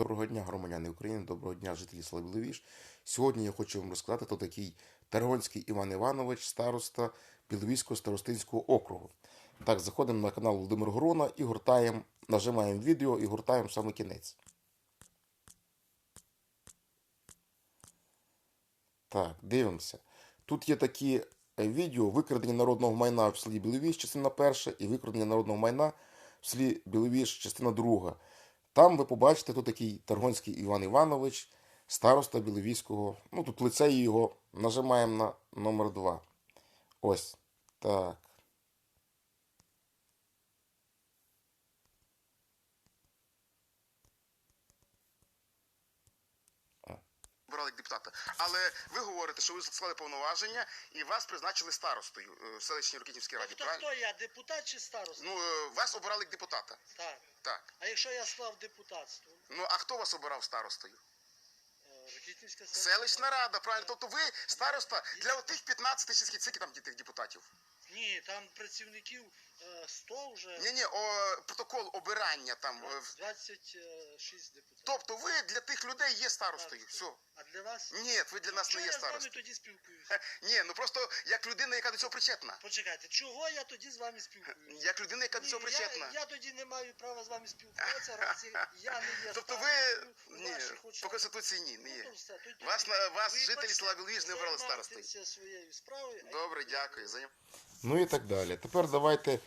Доброго дня, громадяни України, доброго дня, жителі села Біловіж. Сьогодні я хочу вам розказати, хто такий Таргонський Іван Іванович, староста Біловізького старостинського округу. Так, заходимо на канал Володимир Горона і гуртаємо, нажимаємо відео і гуртаємо саме кінець. Так, дивимося. Тут є такі е, відео викрадення народного майна в селі Біловіж, частина перша, і викрадення народного майна в селі Біловіж, частина друга. Там ви побачите тут такий Таргонський Іван Іванович, староста Біловійського. Ну, тут лицею його. Нажимаємо на номер 2. Ось. Так. Обирали як депутата. Але ви говорите, що ви склали повноваження і вас призначили старостою е, в селищній Рокітівській раді. Тобто Правильно? хто я, депутат чи староста? Ну, е, вас обирали як депутата. Так. Так. А якщо я склав депутатство? Ну а хто вас обирав старостою? Е, Селищна рада, правильно. Тобто ви староста для отих 15 чи скільки там тих депутатів? Ні, там працівників 100 вже, Ні, ні, о, протокол обирання там. е, в- 26 депутатів. Тобто ви для тих людей є старостою. Все. А для вас? Ні, ви для нас Чого не є я з вами тоді спілкуюся? Ні, ну просто як людина, яка до цього причетна. Почекайте, чого я тоді з вами спілкуюся? Як людина, яка до цього Ні, я, причетна. я тоді не маю права з вами спілкуватися, раз я не є Тобто ви старостою, ні, по конституції ні, не Ну, є. то все, тоді Вас на вас ви жителі села Біловіж не обрали старостою. своєю справою. Добре, дякую. За Ну і так далі. Тепер давайте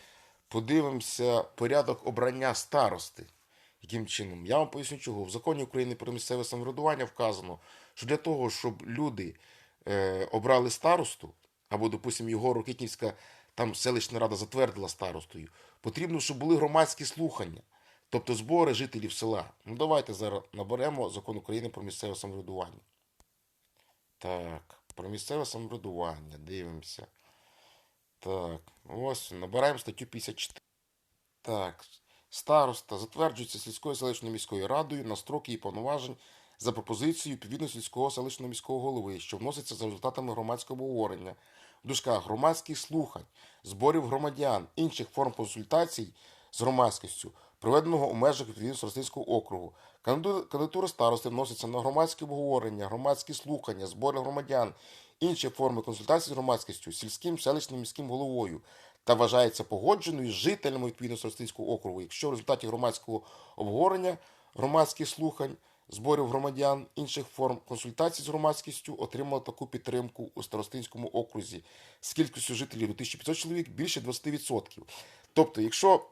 подивимося порядок обрання старости. Яким чином? Я вам поясню чого. В законі України про місцеве самоврядування вказано, що для того, щоб люди е, обрали старосту, або, допустимо, його Рокитнівська там селищна рада затвердила старостою, потрібно, щоб були громадські слухання, тобто збори жителів села. Ну давайте зараз наберемо закон України про місцеве самоврядування. Так, про місцеве самоврядування. Дивимося. Так, ось набираємо статтю 54. Так, староста затверджується сільською селищною міською радою на строки і повноважень за пропозицією відповідно сільського селищного міського голови, що вноситься за результатами громадського обговорення, в дужках громадських слухань, зборів громадян, інших форм консультацій з громадськістю, проведеного у межах відповідно Старостинського округу. Кандидатура старости вноситься на громадське обговорення, громадські слухання, збори громадян, інші форми консультацій з громадськістю, сільським, селищним міським головою та вважається погодженою з жителями відповідно Старостинського округу, якщо в результаті громадського обговорення, громадських слухань, зборів громадян, інших форм консультацій з громадськістю отримала таку підтримку у Старостинському окрузі з кількістю жителів до 1500 чоловік більше 20%. Тобто, якщо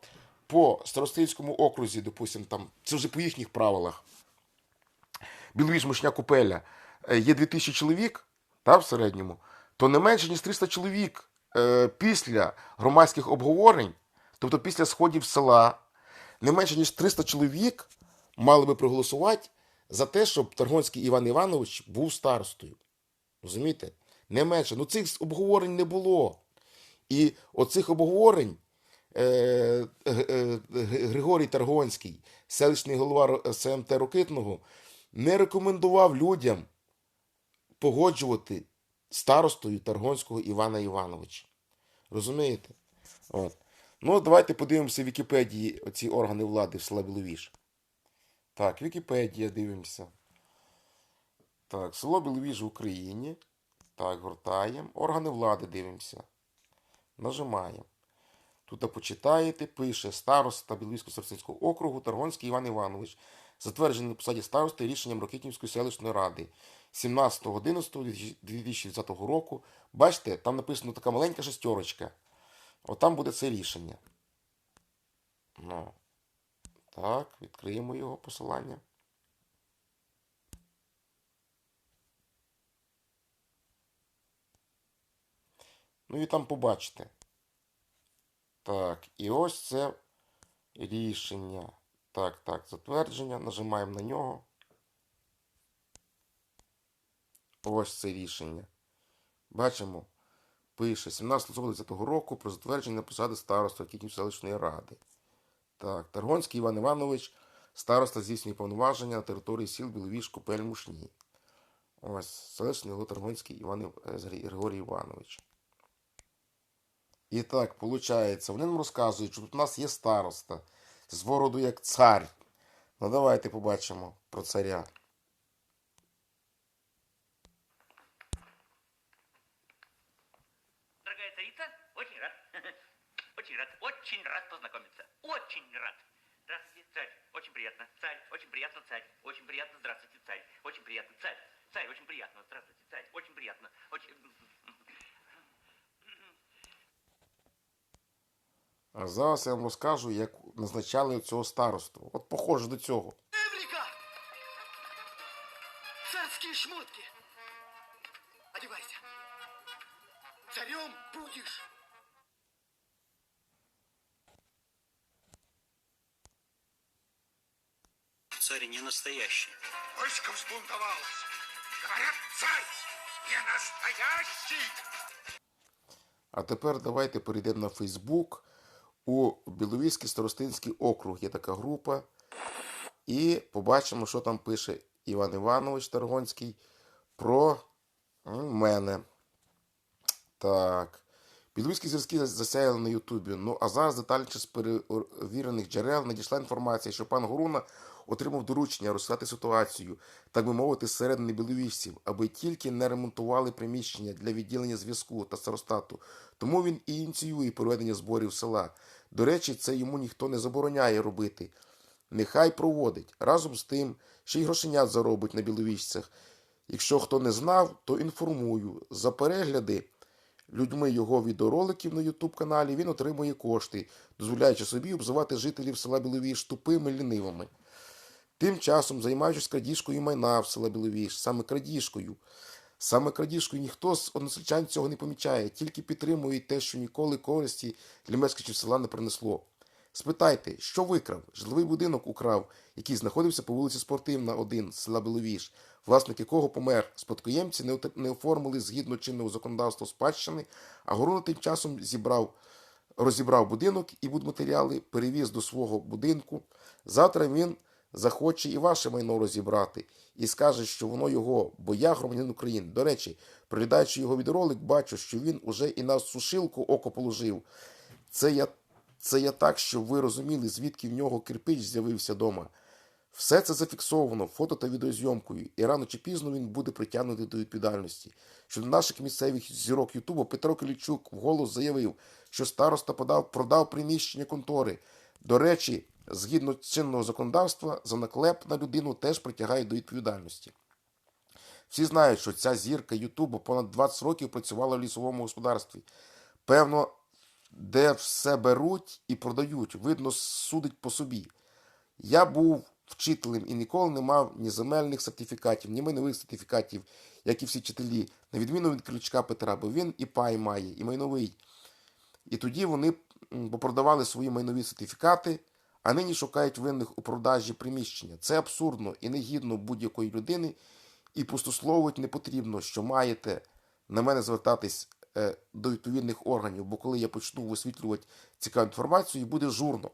по Старостинському окрузі, допустимо, там це вже по їхніх правилах, Біловіж, Мишня, Купеля е, є 2000 чоловік та, в середньому, то не менше, ніж 300 чоловік е, після громадських обговорень, тобто після сходів села, не менше, ніж 300 чоловік мали би проголосувати за те, щоб Таргонський Іван Іванович був старостою. Розумієте? Не менше. Ну цих обговорень не було. І оцих обговорень е, е, Григорій Таргонський, селищний голова СМТ Рокитного, не рекомендував людям погоджувати старостою Таргонського Івана Івановича. Розумієте? От. Ну, давайте подивимося в Вікіпедії оці органи влади в села Біловіж. Так, Вікіпедія дивимося. Так, село Біловіж в Україні. Так, гортаємо. Органи влади дивимося. Нажимаємо. Тут почитаєте, пише староста Біловізького Старостинського округу Таргонський Іван Іванович, затверджений на посаді старости рішенням Рокитнівської селищної ради 17.11.2020 року. Бачите, там написано така маленька шестерочка. От буде це рішення. Ну, так, відкриємо його посилання. Ну і там побачите. Так, і ось це рішення. Так, так, затвердження. Нажимаємо на нього. Ось це рішення. Бачимо, пише 17 листопада 2020 року про затвердження посади староста Кітнів селищної ради. Так, Таргонський Іван Іванович, староста здійснює повноваження на території сіл Біловіж, Купель, Мушні. Ось, селищний голова Таргонський Іван е, Григорій Іванович. І так, виходить, вони нам розказують, що тут у нас є староста з вороду як цар. Ну давайте побачимо про царя. Дорогая царица, очень рад. Очень рад, очень рад познакомиться. Очень рад. Здравствуйте, царь. Очень приятно. Царь, очень приятно, царь. Очень приятно, здравствуйте, царь. Очень приятно, царь. Царь, очень приятно. Здравствуйте, царь. Очень приятно. Очень... А зараз я вам розкажу, як назначали цього старосту. От похоже до цього. Эврика! Царские шмотки! Одевайся! Царем будешь! Царь не настоящий. Войско взбунтовалось. Говорят, царь не настоящий. А тепер давайте перейдемо на Фейсбук. У Біловійський старостинський округ є така група. І побачимо, що там пише Іван Іванович Таргонський про мене. Так. Біловійські зв'язки засяяли на Ютубі. Ну а зараз детальніше з перевірених джерел надійшла інформація, що пан Горуна отримав доручення розслати ситуацію, так би мовити, зсередини біловіжців, аби тільки не ремонтували приміщення для відділення зв'язку та старостату. Тому він і ініціює проведення зборів села. До речі, це йому ніхто не забороняє робити. Нехай проводить. Разом з тим, ще й грошенят заробить на біловіжцях. Якщо хто не знав, то інформую. За перегляди людьми його відеороликів на YouTube каналі він отримує кошти, дозволяючи собі обзивати жителів села Біловіж тупими лінивими. Тим часом, займаючись крадіжкою майна в села Біловіж, саме крадіжкою. Саме крадіжкою ніхто з односельчан цього не помічає, тільки підтримує те, що ніколи користі для мешканців села не принесло. Спитайте, що викрав? Житловий будинок украв, який знаходився по вулиці Спортивна, 1 з села Біловіж, власник якого помер. Спадкоємці не оформили згідно чинного законодавства спадщини, а Горуна тим часом зібрав, розібрав будинок і будматеріали, перевіз до свого будинку. Завтра він захоче і ваше майно розібрати і скаже, що воно його, бо я громадянин України. До речі, приглядаючи його відеоролик, бачу, що він уже і на сушилку око положив. Це я, це я так, щоб ви розуміли, звідки в нього кирпич з'явився дома. Все це зафіксовано фото та відеозйомкою, і рано чи пізно він буде притягнутий до відповідальності. Щодо наших місцевих зірок Ютубу, Петро Килічук вголос заявив, що староста подав, продав приміщення контори. До речі, згідно чинного законодавства, за наклеп на людину теж притягають до відповідальності. Всі знають, що ця зірка Ютубу понад 20 років працювала в лісовому господарстві. Певно, де все беруть і продають, видно, судить по собі. Я був вчителем і ніколи не мав ні земельних сертифікатів, ні майнових сертифікатів, як і всі вчителі, на відміну від Крючка Петра, бо він і пай має, і майновий. І тоді вони попродавали свої майнові сертифікати, а нині шукають винних у продажі приміщення. Це абсурдно і негідно будь-якої людини, і пустословить не потрібно, що маєте на мене звертатись е, до відповідних органів, бо коли я почну висвітлювати цікаву інформацію, буде журно.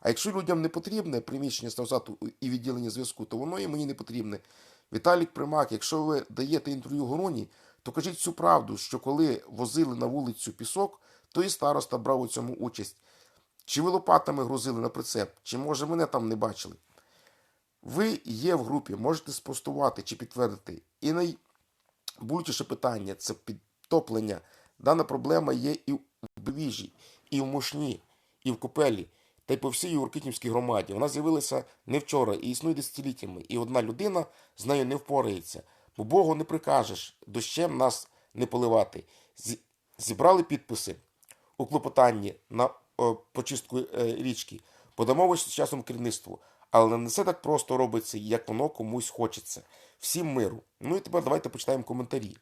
А якщо людям не потрібне приміщення старостату і відділення зв'язку, то воно і мені не потрібне. Віталік Примак, якщо ви даєте інтерв'ю Гороні, то кажіть всю правду, що коли возили на вулицю пісок, то і староста брав у цьому участь. Чи ви лопатами грузили на прицеп, чи може мене там не бачили? Ви є в групі, можете спростувати чи підтвердити. І найболючіше питання це підтоплення. Дана проблема є і в Бевіжі, і в Мошні, і в Копелі, та й по всій Юркитнівській громаді. Вона з'явилася не вчора і існує десятиліттями. І одна людина з нею не впорається. Бо Богу не прикажеш дощем нас не поливати. Зібрали підписи у клопотанні на почистку е, річки. Подамо з часом керівництву. Але не все так просто робиться, як воно комусь хочеться. Всім миру. Ну і тепер давайте почитаємо коментарі.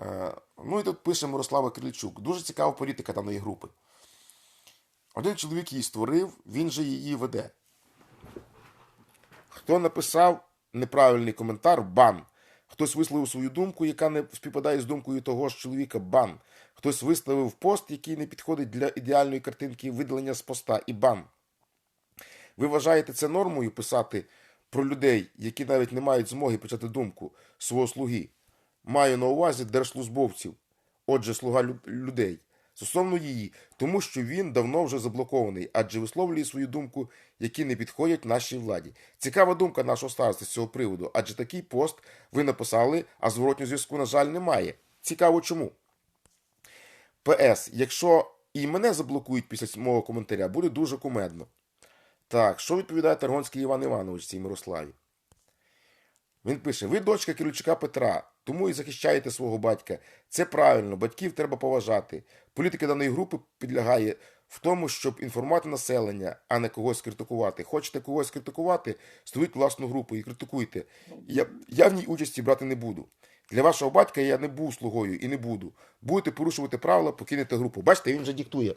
Е, Ну і тут пише Мирослава Крильчук. Дуже цікава політика даної групи. Один чоловік її створив, він же її веде. Хто написав неправильний коментар бан. Хтось висловив свою думку, яка не співпадає з думкою того ж чоловіка бан. Хтось виставив пост, який не підходить для ідеальної картинки видалення з поста і бан. Ви вважаєте це нормою писати про людей, які навіть не мають змоги почати думку свого слуги? Маю на увазі держслужбовців, отже, слуга людей. Стосовно її, тому що він давно вже заблокований, адже висловлює свою думку, які не підходять нашій владі. Цікава думка нашого старости з цього приводу, адже такий пост ви написали, а зворотнього зв'язку, на жаль, немає. Цікаво чому. ПС, якщо і мене заблокують після мого коментаря, буде дуже кумедно. Так, що відповідає Таргонський Іван Іванович цій Мирославі? Він пише: ви дочка Кирильчука Петра, тому і захищаєте свого батька. Це правильно, батьків треба поважати. Політика даної групи підлягає в тому, щоб інформувати населення, а не когось критикувати. Хочете когось критикувати, створіть власну групу і критикуйте. Я, я в ній участі брати не буду. Для вашого батька я не був слугою і не буду. Будете порушувати правила, покинете групу. Бачите, він вже диктує.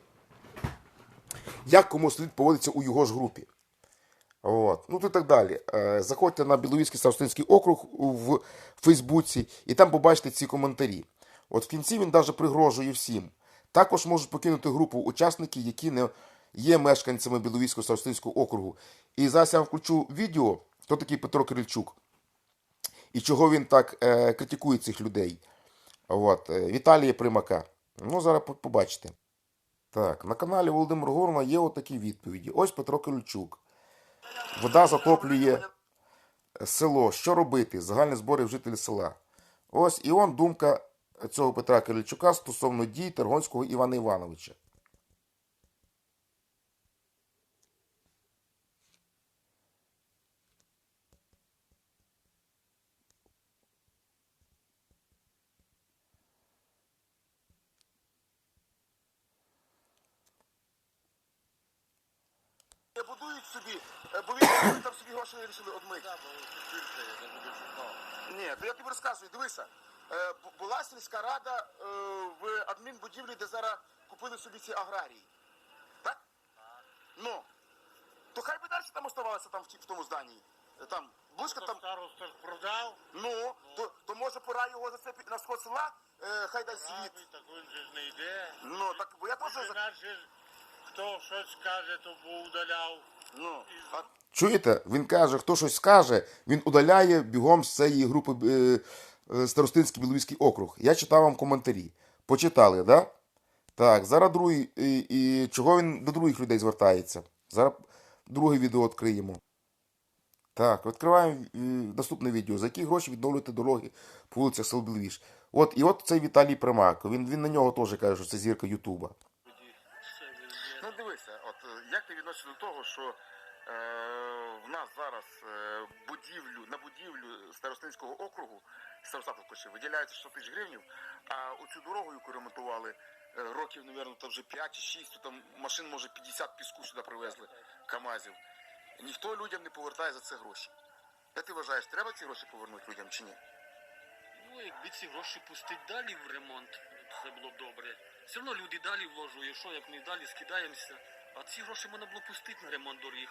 Як кому слід поводиться у його ж групі. От. Ну, і так далі. Е, Заходьте на Біловірський Старостинський округ в Фейсбуці і там побачите ці коментарі. От в кінці він навіть пригрожує всім. Також можуть покинути групу учасники, які не є мешканцями Біловірського Старостинського округу. І зараз я вам включу відео, хто такий Петро Кирильчук і чого він так е, критикує цих людей. От. е, Віталія Примака. Ну, зараз побачите. Так, на каналі Володимир Горна є отакі відповіді. Ось Петро Кирильчук. Вода затоплює село. Що робити? Загальні збори жителів села. Ось і он думка цього Петра Кирильчука стосовно дій Тергонського Івана Івановича. Будують собі, е, бо він вони там собі гроші вирішили одмити. Ні, то я тобі розказую, дивися. Е, Була сільська рада е, в адмінбудівлі, де зараз купили собі ці аграрії. Так? Ну. То хай би далі там оставалося там в, тому зданні. Там, близько там. Староста продав, Ну, то, то може пора його зацепити на сход села, хай дасть звіт. так він же не йде. Ну, так, бо я теж... хто щось каже, то поудаляв. Ну, а Чуєте? Він каже, хто щось скаже, він удаляє бігом з цієї групи е, е, Старостинський Біловійський округ. Я читав вам коментарі. Почитали, да? Так, зараз другий. І, і чого він до других людей звертається? Зараз друге відео відкриємо. Так, відкриваємо е, наступне відео. За які гроші відновлювати дороги по вулицях сел? От, і от цей Віталій Примак. Він, він на нього теж каже, що це зірка Ютуба. Відносишся до того, що е, в нас зараз е, будівлю на будівлю Старостинського округу Старостатов Коші виділяється 100 тисяч гривень, а оцю дорогу, яку ремонтували е, років, мабуть, там вже 5 чи 6, то там машин може 50 піску сюди привезли, КАМАЗів. Ніхто людям не повертає за це гроші. Як ти вважаєш, треба ці гроші повернути людям чи ні? Ну, якби ці гроші пустити далі в ремонт, це було добре. Все одно люди далі вложують, що як ми далі скидаємося. А ці гроші можна було пустити на ремонт доріг,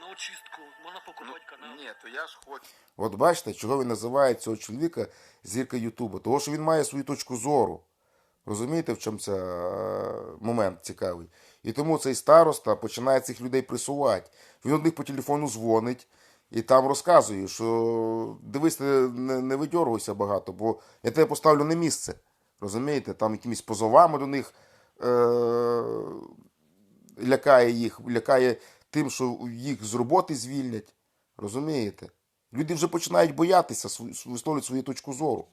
на очистку, можна покупати канал. ні, то я ж хочу. От бачите, чого він називає цього чоловіка зірка Ютуба? Того, що він має свою точку зору. Розумієте, в чому це момент цікавий? І тому цей староста починає цих людей присувати. Він одних по телефону дзвонить і там розказує, що дивись, не, не, не видьоргуйся багато, бо я тебе поставлю на місце. Розумієте, там якимись позовами до них е, лякає їх, лякає тим, що їх з роботи звільнять. Розумієте? Люди вже починають боятися висловлювати свою точку зору.